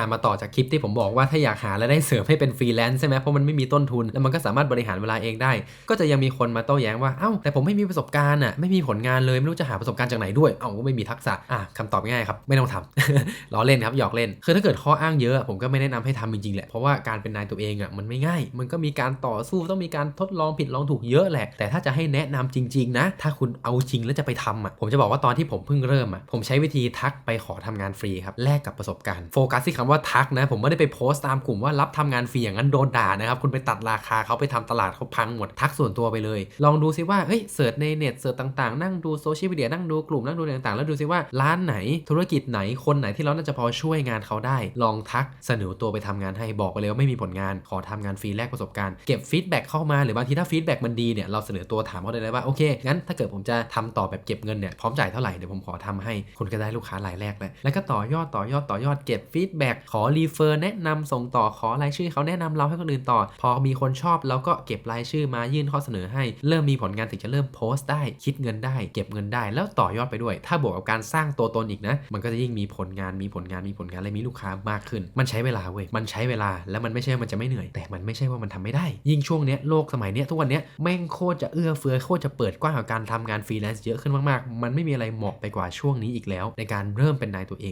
ามาต่อจากคลิปที่ผมบอกว่าถ้าอยากหารายได้เสริมให้เป็นฟรีแลนซ์ใช่ไหมเพราะมันไม่มีต้นทุน แล้วมันก็สามารถบริหารเวลาเองได้ ก็จะยังมีคนมาโต้แย้งว่าเอ้าแต่ผมไม่มีประสบการณ์อะไม่มีผลงานเลยไม่รู้จะหาประสบการณ์จากไหนด้วยเอ้าก็ไม่มีทักษะอะคำตอบง่ายครับไม่ต้องทำล้อเล่นครับหยอกเล่นคือถ้าเกิดข้ออ้างเยอะ ผมก็ไม่แนะนำให้ทำจริงๆแหละเพราะว่าการเป็นนายตัวเองอะมันไม่ง่าย มันก็มีการต่อสู้ต้องมีการทดลองผิดลองถูกเยอะแหละ แต่ถ้าจะให้แนะนำจริง ๆ นะ ถ้าคุณเอาจริงแล้วจะไปทำอะผมจะบอกว่าตอนที่ผมเพิ่งเริ่มอะผมใช้วิธีทักไปขอทำงานฟรีครับแลกกับประสบการณ์โฟกัสที่คำว่าทักนะ ผมไม่ได้ไปโพสต์ตามกลุ่มว่ารับทำงานฟรีอย่างนั้นโดนด่านะครับ คุณไปตัดราคาเขาไปทำตลาดเขาพังหมดทักส่วนตัวไปเลย ลองดูซิว่าเฮ้ยเสิร์ชในเน็ตเสิร์ชต่างๆ นั่งดูโซเชียลมีเดียนั่งดูกลุ่มนั่งดูอะไรต่างๆ แล้วดูซิว่าร้านไหนธุรกิจไหนคนไหนที่เราน่าจะพอช่วยงานเขาได้ ลองทักเสนอตัวไปทำงานให้บอกไปเลยว่าไม่มีผลงานขอทำงานฟรีแลกประสบการณ์เก็บฟีดแบ็กเข้ามาหรือบางทีถ้าฟีดแบ็กมันดีเนี่ยเราเสนอตัวถามเขาได้เลยว่าโอเคงั้นถ้าเกิดผมจะทำต่อแบบเก็บเงินเนี่ยพร้อมจ่ายเท่าไหร่เดี๋ยวผมขอทำให้คุณก็ได้ลูกค้ารายแรกแล้วแล้วก็ต่อยอดต่อยอดต่อยอดเก็บฟีดแบ็กขอรีเฟอร์แนะนำส่งต่อขอรายชื่อเขาแนะนำเราให้คนอื่นต่อ พอมีคนชอบเราก็เก็บรายชื่อมายื่นข้อเสนอให้ เริ่มมีผลงานถึงจะเริ่มโพสต์ได้คิดเงินได้ เก็บเงินได้ แล้วต่อยอดไปด้วย ถ้าบวกกับการสร้างตัวตนอีกนะ มันก็จะยิ่งมีผลงานมีผลงานมีผลงานและมีลูกค้ามากขึ้น มันใช้เวลาเว้ยมันใช้เวลาแล้วมันไม่ใช่ว่ามันจะไม่เหนื่อย แต่มันไม่ใช่ว่ามันทำไม่ได้ ยิ่งช่วงเนี้ยโลกสมัยเนี้ยทุกวันเนี้ยแม่งโคตรจะเอื้อเฟื้อโคตรจะเปิดกว้างกับการทำงานฟรีแลนซ์เยอะขึ้นมากๆ มันไม่มีอะไรเหมาะไปกว่าช่วงนี้อีกแล้ว ในการเริ่มเป็นนายตัวเอง